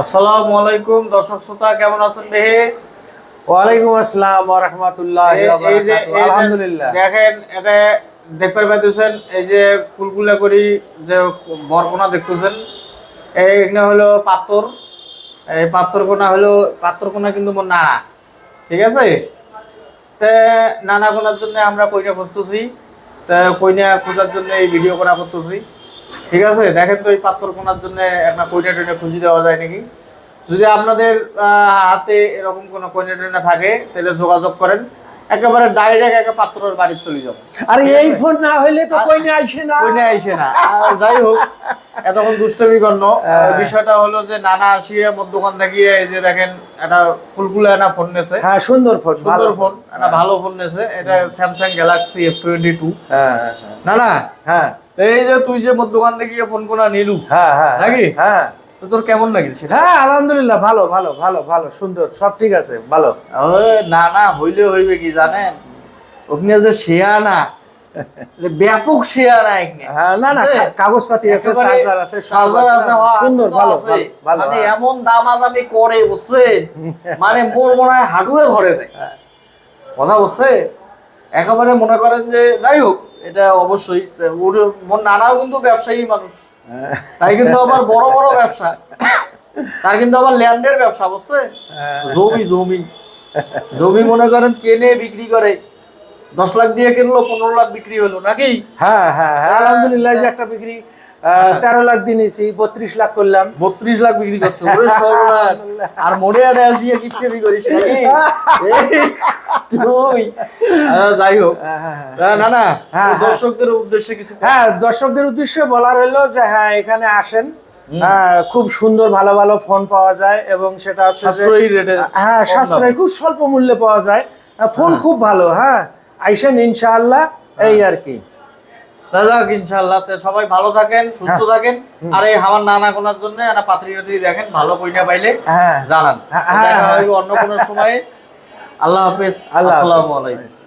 আসসালামু আলাইকুম দর্শক শ্রোতা কেমন আছেন দেহে? ওয়ালাইকুম আসসালাম ওয়া রাহমাতুল্লাহি ওয়া বারাকাতুহু। আলহামদুলিল্লাহ। দেখেন এটা দেখতে পাইতেছেন এই যে কুলকুলা করি যে বরকোনা দেখতেছেন হলো পাত্তর এই পাত্তর কোনা হলো পাত্তর কোনা কিন্তু মোর নানা ঠিক আছে? তে নানা কোনার জন্য আমরা কইনা খুঁজতেছি তা কইনা খোঁজার জন্য এই ভিডিও করা করতেছি। ঠিক আছে, দেখেন তো এই পাথর কোনার জন্য আপনার কইনা ট্রেনে খুঁজে দেওয়া যায় নাকি? যদি আপনাদের হাতে এরকম কোনো কইনা টইটা থাকে, তাহলে যোগাযোগ করেন। একেবারে ডাইরেক্ট একটা পাত্রর বাড়ি চলে যাব। আর এই ফোন না হইলে তো কই না আইছে না। কইনা আইসে না। যাই হোক এতক্ষণ দুষ্টমি কর্ণ বিষয়টা হলো যে নানা আসিয়ে দোকান থেকে এই যে দেখেন একটা ফুলকুলা একটা ফোন নেছে। হ্যাঁ সুন্দর ফোন সুন্দর ফোন একটা ভালো ফোন নেছে। এটা Samsung Galaxy F twenty two হ্যাঁ হ্যাঁ, হ্যাঁ। না না হ্যাঁ। এই যে তুই যে দোকান থেকে ফোন কোনা নিলু হ্যাঁ হ্যাঁ। নাকি? হ্যাঁ। তো তোর কেমন লাগিল হ্যাঁ আলহামদুলিল্লাহ ভালো ভালো ভালো ভালো সুন্দর সব ঠিক আছে ভালো। না না হইলে হইবে কি জানেন? ওখানে যে শেয়া না। ব্যাপক হ্যাঁ না না কাগজপাতি আছে চার্জার আছে চার্জার আছে, হ্যাঁ, সুন্দর ভালো ভালো মানে হ্যাঁ। এমন দামাদামি করে বুঝছেন মানে মোর মনে হয় হাঁটুয়ে ঘরে দেয় হ্যাঁ। কথা বুঝছে? একেবারে মনে করেন যে যাই হোক এটা অবশ্যই। ওর মোর নানাও কিন্তু ব্যবসায়ী মানুষ। তাই কিন্তু আবার বড় বড় ব্যবসা। তার কিন্তু আবার ল্যান্ডের ব্যবসা বুঝছে? হ্যাঁ। জমি জমি। জমি মনে করেন কেনে বিক্রি করে। দশ লাখ দিয়ে কিনলো পনেরো লাখ বিক্রি হলো নাকি? হ্যাঁ হ্যাঁ হ্যাঁ। আলহামদুলিল্লাহ যে একটা বিক্রি তেরো লাখ দিনেছি বত্রিশ লাখ করলাম। বত্রিশ লাখ বিক্রি করছে ওরে সর্বনাশ। আর মনে আনে আসিয়া কি ফেরি করিস তুই। যাই হোক। হ্যাঁ, হ্যাঁ, হ্যাঁ। না না দর্শকদের উদ্দেশ্যে কিছু হ্যাঁ দর্শকদের উদ্দেশ্যে বলার হলো যে হ্যাঁ এখানে আসেন। খুব সুন্দর ভালো ভালো ফোন পাওয়া যায় এবং সেটা হচ্ছে হ্যাঁ সাশ্রয় খুব স্বল্প মূল্যে পাওয়া যায়। ফোন খুব ভালো হ্যাঁ। আইসেন ইনশাআল্লাহ এই আর কি। দাদা ইনশাআল্লাহ। সবাই ভালো থাকেন সুস্থ হ্যাঁ। থাকেন। আর এই আমার নানা কোনার জন্য না পাত্রী টাত্রী দেখেন ভালো কইনা পাইলে হ্যাঁ। জানান। হ্যাঁ, অন্য কোনো সময়ে। আল্লাহ হাফিজ। আল্লাহ হাফেজ। আসসালামু আলাইকুম।